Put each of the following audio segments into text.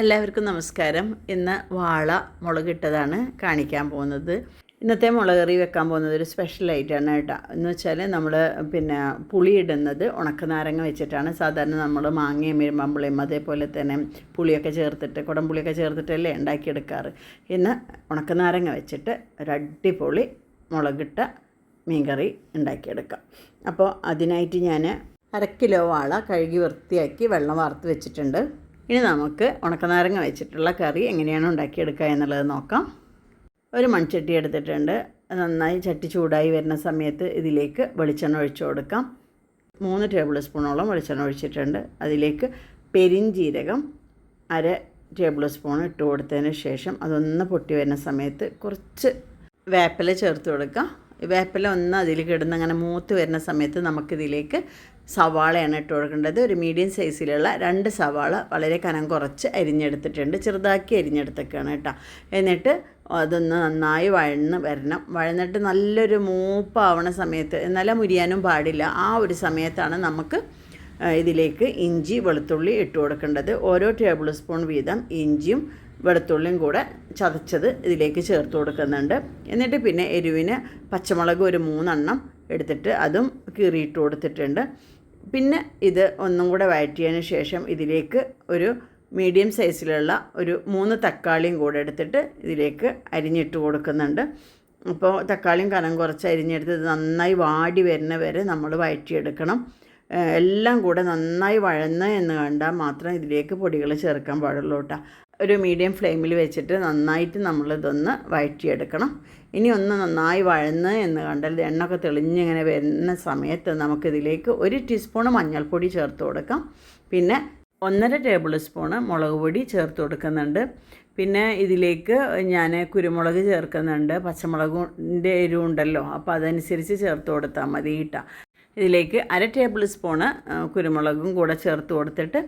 എല്ലാവർക്കും നമസ്കാരം. ഇന്ന് വാള മുളകിട്ടതാണ് കാണിക്കാൻ പോകുന്നത്. ഇന്നത്തെ മുളക് കറി വെക്കാൻ പോകുന്നത് ഒരു സ്പെഷ്യൽ ഐറ്റമാണ് കേട്ടോ. എന്ന് വെച്ചാൽ നമ്മൾ പിന്നെ പുളി ഇടുന്നത് ഉണക്കനാരങ്ങ വെച്ചിട്ടാണ്. സാധാരണ നമ്മൾ മാങ്ങയും ഇരുമ്പമ്പുളിയും അതേപോലെ തന്നെ പുളിയൊക്കെ ചേർത്തിട്ട് കുടംപുളിയൊക്കെ ചേർത്തിട്ടല്ലേ ഉണ്ടാക്കിയെടുക്കാറ്. ഇന്ന് ഉണക്കനാരങ്ങ വെച്ചിട്ട് ഒരു അടിപൊളി മുളകിട്ട മീൻകറി ഉണ്ടാക്കിയെടുക്കാം. അപ്പോൾ അതിനായിട്ട് ഞാൻ അര കിലോ വാള കഴുകി വൃത്തിയാക്കി വെള്ളം വാർത്ത് വെച്ചിട്ടുണ്ട്. ഇനി നമുക്ക് ഉണക്കനാരങ്ങ വെച്ചിട്ടുള്ള കറി എങ്ങനെയാണ് ഉണ്ടാക്കിയെടുക്കുക എന്നുള്ളത് നോക്കാം. ഒരു മൺചട്ടി എടുത്തിട്ടുണ്ട്. നന്നായി ചട്ടി ചൂടായി വരുന്ന സമയത്ത് ഇതിലേക്ക് വെളിച്ചെണ്ണ ഒഴിച്ചു കൊടുക്കാം. മൂന്ന് ടേബിൾ സ്പൂണോളം വെളിച്ചെണ്ണ ഒഴിച്ചിട്ടുണ്ട്. അതിലേക്ക് പെരിഞ്ജീരകം അര ടേബിൾ സ്പൂൺ ഇട്ട് കൊടുത്തതിന് ശേഷം അതൊന്ന് പൊട്ടി വരുന്ന സമയത്ത് കുറച്ച് വേപ്പില ചേർത്ത് കൊടുക്കാം. വേപ്പില ഒന്ന് അതിൽ കിടന്ന് അങ്ങനെ മൂത്ത് വരുന്ന സമയത്ത് നമുക്കിതിലേക്ക് സവാളയാണ് ഇട്ട് കൊടുക്കേണ്ടത്. ഒരു മീഡിയം സൈസിലുള്ള രണ്ട് സവാള വളരെ കനം കുറച്ച് അരിഞ്ഞെടുത്തിട്ടുണ്ട്. ചെറുതാക്കി അരിഞ്ഞെടുത്തൊക്കെയാണ് കേട്ടോ. എന്നിട്ട് അതൊന്ന് നന്നായി വഴന്ന് വരണം. വഴന്നിട്ട് നല്ലൊരു മൂപ്പാവണ സമയത്ത് എന്നാലും മുരിയാനും പാടില്ല. ആ ഒരു സമയത്താണ് നമുക്ക് ഇതിലേക്ക് ഇഞ്ചി വെളുത്തുള്ളി ഇട്ട് കൊടുക്കേണ്ടത്. ഓരോ ടേബിൾ സ്പൂൺ വീതം ഇഞ്ചിയും വെളുത്തുള്ളിയും കൂടെ ചതച്ചത് ഇതിലേക്ക് ചേർത്ത് കൊടുക്കുന്നുണ്ട്. എന്നിട്ട് പിന്നെ എരിവിന് പച്ചമുളക് ഒരു മൂന്നെണ്ണം എടുത്തിട്ട് അതും കീറിയിട്ട് കൊടുത്തിട്ടുണ്ട്. പിന്നെ ഇത് ഒന്നും കൂടെ വഴറ്റിയതിന് ശേഷം ഇതിലേക്ക് ഒരു മീഡിയം സൈസിലുള്ള ഒരു മൂന്ന് തക്കാളിയും കൂടെ എടുത്തിട്ട് ഇതിലേക്ക് അരിഞ്ഞിട്ട് കൊടുക്കുന്നുണ്ട്. അപ്പോൾ തക്കാളിയും കനം കുറച്ച് അരിഞ്ഞെടുത്ത് നന്നായി വാടി വരുന്ന വരെ നമ്മൾ വഴറ്റിയെടുക്കണം. എല്ലാം കൂടെ നന്നായി വഴന്ന് എന്ന് കണ്ടാൽ മാത്രം ഇതിലേക്ക് പൊടികൾ ചേർക്കാൻ പാടുള്ളൂ കേട്ടോ. ഒരു മീഡിയം ഫ്ലെയിമിൽ വെച്ചിട്ട് നന്നായിട്ട് നമ്മളിതൊന്ന് വഴറ്റിയെടുക്കണം. ഇനി ഒന്ന് നന്നായി വഴന്ന് എന്ന് കണ്ടാൽ എണ്ണൊക്കെ തെളിഞ്ഞിങ്ങനെ വരുന്ന സമയത്ത് നമുക്കിതിലേക്ക് ഒരു ടീസ്പൂൺ മഞ്ഞൾപ്പൊടി ചേർത്ത് കൊടുക്കാം. പിന്നെ ഒന്നര ടേബിൾ സ്പൂണ് മുളക് പൊടി ചേർത്ത് കൊടുക്കുന്നുണ്ട്. പിന്നെ ഇതിലേക്ക് ഞാൻ കുരുമുളക് ചേർക്കുന്നുണ്ട്. പച്ചമുളകിന്റെ എരിവുണ്ടല്ലോ അപ്പോൾ അതനുസരിച്ച് ചേർത്ത് കൊടുത്താൽ മതി കേട്ടോ. ഇതിലേക്ക് അര ടേബിൾ സ്പൂണ് കുരുമുളകും കൂടെ ചേർത്ത് കൊടുത്തിട്ട്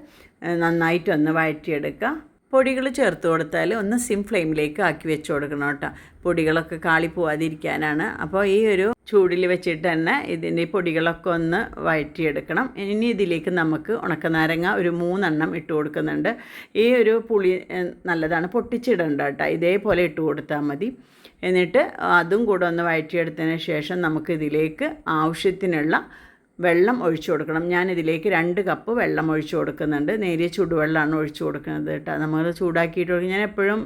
നന്നായിട്ടൊന്ന് വഴറ്റിയെടുക്കുക. പൊടികൾ ചേർത്ത് കൊടുത്താൽ ഒന്ന് സിം ഫ്ലെയിമിലേക്ക് ആക്കി വെച്ച് കൊടുക്കണം കേട്ടോ. പൊടികളൊക്കെ കാളി പോവാതിരിക്കാനാണ്. അപ്പോൾ ഈ ഒരു ചൂടിൽ വെച്ചിട്ട് തന്നെ ഇതിന്റെ പൊടികളൊക്കെ ഒന്ന് വഴറ്റിയെടുക്കണം. ഇനി ഇതിലേക്ക് നമുക്ക് ഉണക്കനാരങ്ങ ഒരു മൂന്നെണ്ണം ഇട്ട് കൊടുക്കുന്നുണ്ട്. ഈ ഒരു പുളി നല്ലതാണ് പൊട്ടിച്ചിടണ്ട കേട്ടോ. ഇതേപോലെ ഇട്ട് കൊടുത്താൽ മതി. എന്നിട്ട് അതും കൂടെ ഒന്ന് വഴറ്റിയെടുത്തതിന് ശേഷം നമുക്ക് ഇതിലേക്ക് ആവശ്യത്തിനുള്ള വെള്ളം ഒഴിച്ചു കൊടുക്കണം. ഞാൻ ഇതിലേക്ക് രണ്ട് കപ്പ് വെള്ളം ഒഴിച്ചു കൊടുക്കുന്നുണ്ട്. നേരിയ ചൂടുവെള്ളമാണ് ഒഴിച്ചു കൊടുക്കുന്നത് കേട്ടോ. നമ്മൾ ചൂടാക്കിയിട്ട് കൊടുക്കും. ഞാൻ എപ്പോഴും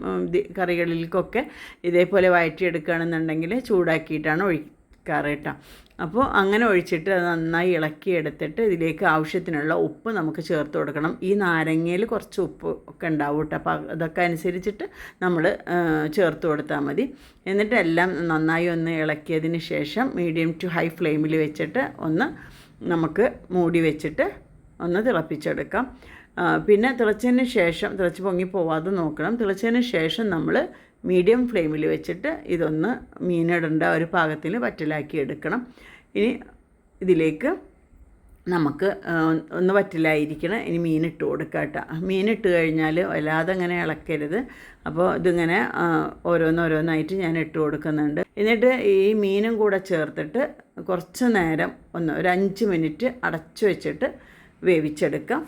കറികളിലേക്കൊക്കെ ഇതേപോലെ വഴറ്റിയെടുക്കുകയാണെന്നുണ്ടെങ്കിൽ ചൂടാക്കിയിട്ടാണ് ഒഴിക്കാറ് കേട്ടോ. അപ്പോൾ അങ്ങനെ ഒഴിച്ചിട്ട് അത് നന്നായി ഇളക്കി എടുത്തിട്ട് ഇതിലേക്ക് ആവശ്യത്തിനുള്ള ഉപ്പ് നമുക്ക് ചേർത്ത് കൊടുക്കണം. ഈ നാരങ്ങയിൽ കുറച്ച് ഉപ്പ് ഒക്കെ ഉണ്ടാവും കേട്ടോ. അപ്പോൾ അതൊക്കെ അനുസരിച്ചിട്ട് നമ്മൾ ചേർത്ത് കൊടുത്താൽ മതി. എന്നിട്ട് എല്ലാം നന്നായി ഒന്ന് ഇളക്കിയതിന് ശേഷം മീഡിയം ടു ഹൈ ഫ്ലെയിമിൽ വെച്ചിട്ട് ഒന്ന് നമുക്ക് മൂടി വെച്ചിട്ട് ഒന്ന് തിളപ്പിച്ചെടുക്കാം. പിന്നെ തിളച്ചതിന് ശേഷം തിളച്ച് പൊങ്ങി പോവാതെ നോക്കണം. തിളച്ചതിന് ശേഷം നമ്മൾ മീഡിയം ഫ്ലെയിമിൽ വെച്ചിട്ട് ഇതൊന്ന് മീനിടേണ്ട ഒരു പാകത്തിൽ വറ്റലാക്കി എടുക്കണം. ഇനി ഇതിലേക്ക് നമുക്ക് ഒന്ന് പറ്റില്ലായിരിക്കണം ഇനി മീനിട്ട് കൊടുക്കുക കേട്ടോ മീനിട്ട് കഴിഞ്ഞാൽ വല്ലാതെ അങ്ങനെ ഇളക്കരുത്. അപ്പോൾ ഇതിങ്ങനെ ഓരോന്നോരോന്നായിട്ട് ഞാൻ ഇട്ട് കൊടുക്കുന്നുണ്ട്. എന്നിട്ട് ഈ മീനും കൂടെ ചേർത്തിട്ട് കുറച്ച് നേരം ഒന്ന് ഒരു അഞ്ച് മിനിറ്റ് അടച്ചു വെച്ചിട്ട് വേവിച്ചെടുക്കാം.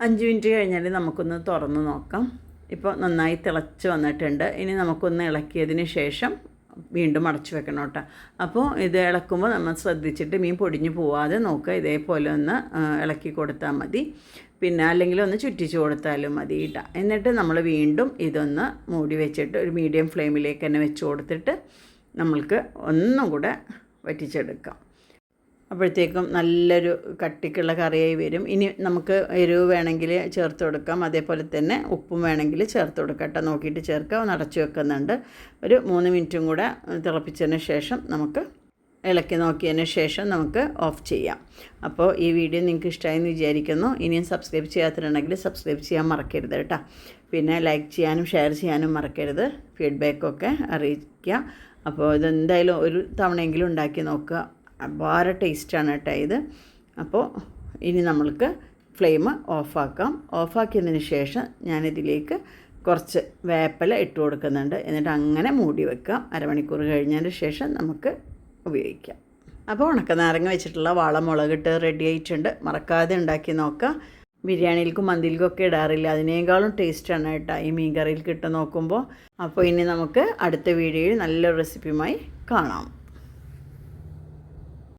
അഞ്ച് മിനിറ്റ് കഴിഞ്ഞാൽ നമുക്കൊന്ന് തുറന്ന് നോക്കാം. ഇപ്പോൾ നന്നായി തിളച്ച് വന്നിട്ടുണ്ട്. ഇനി നമുക്കൊന്ന് ഇളക്കിയതിന് ശേഷം വീണ്ടും അടച്ചു വെക്കണം കേട്ടോ. അപ്പോൾ ഇത് ഇളക്കുമ്പോൾ നമ്മൾ ശ്രദ്ധിച്ചിട്ട് മീൻ പൊടിഞ്ഞു പോവാതെ നോക്കുക. ഇതേപോലെ ഒന്ന് ഇളക്കി കൊടുത്താൽ മതി. പിന്നെ അല്ലെങ്കിൽ ഒന്ന് ചുറ്റിച്ചു കൊടുത്താലും മതി കേട്ടോ. എന്നിട്ട് നമ്മൾ വീണ്ടും ഇതൊന്ന് മൂടി വെച്ചിട്ട് ഒരു മീഡിയം ഫ്ലെയിമിലേക്ക് തന്നെ വെച്ച് കൊടുത്തിട്ട് നമ്മൾക്ക് ഒന്നും കൂടെ വറ്റിച്ചെടുക്കാം. അപ്പോഴത്തേക്കും നല്ലൊരു കട്ടിക്കുള്ള കറിയായി വരും. ഇനി നമുക്ക് എരിവ് വേണമെങ്കിൽ ചേർത്ത് കൊടുക്കാം. അതേപോലെ തന്നെ ഉപ്പും വേണമെങ്കിൽ ചേർത്ത് കൊടുക്കാം നോക്കിയിട്ട് ചേർക്കുക. നടച്ചു വെക്കുന്നുണ്ട്. ഒരു മൂന്ന് മിനിറ്റും കൂടെ തിളപ്പിച്ചതിന് ശേഷം നമുക്ക് ഇളക്കി നോക്കിയതിന് ശേഷം നമുക്ക് ഓഫ് ചെയ്യാം. അപ്പോൾ ഈ വീഡിയോ നിങ്ങൾക്ക് ഇഷ്ടമായെന്ന് വിചാരിക്കുന്നു. ഇനിയും സബ്സ്ക്രൈബ് ചെയ്യാത്തിട്ടുണ്ടെങ്കിൽ സബ്സ്ക്രൈബ് ചെയ്യാൻ മറക്കരുത് കേട്ടോ. പിന്നെ ലൈക്ക് ചെയ്യാനും ഷെയർ ചെയ്യാനും മറക്കരുത്. ഫീഡ്ബാക്കൊക്കെ അറിയിക്കുക. അപ്പോൾ ഇതെന്തായാലും ഒരു തവണയെങ്കിലും ഉണ്ടാക്കി നോക്കുക. അപാര ടേസ്റ്റാണ് കേട്ടോ ഇത്. അപ്പോൾ ഇനി നമ്മൾക്ക് ഫ്ലെയിം ഓഫാക്കാം. ഓഫാക്കിയതിന് ശേഷം ഞാനിതിലേക്ക് കുറച്ച് വേപ്പില ഇട്ട് കൊടുക്കുന്നുണ്ട്. എന്നിട്ട് അങ്ങനെ മൂടി വെക്കാം. അരമണിക്കൂർ കഴിഞ്ഞതിന് ശേഷം നമുക്ക് ഉപയോഗിക്കാം. അപ്പോൾ ഉണക്ക നാരങ്ങ വെച്ചിട്ടുള്ള വാളമുളകിട്ട് റെഡി ആയിട്ടുണ്ട്. മറക്കാതെ ഉണ്ടാക്കി നോക്കാം. ബിരിയാണിയിൽക്കും മന്തിയിൽക്കും ഒക്കെ ഇടാറില്ല. അതിനേക്കാളും ടേസ്റ്റാണ് കേട്ടോ ഈ മീൻ കറിയിൽ കിട്ടും നോക്കുമ്പോൾ. അപ്പോൾ ഇനി നമുക്ക് അടുത്ത വീഡിയോയിൽ നല്ലൊരു റെസിപ്പിയുമായി കാണാം.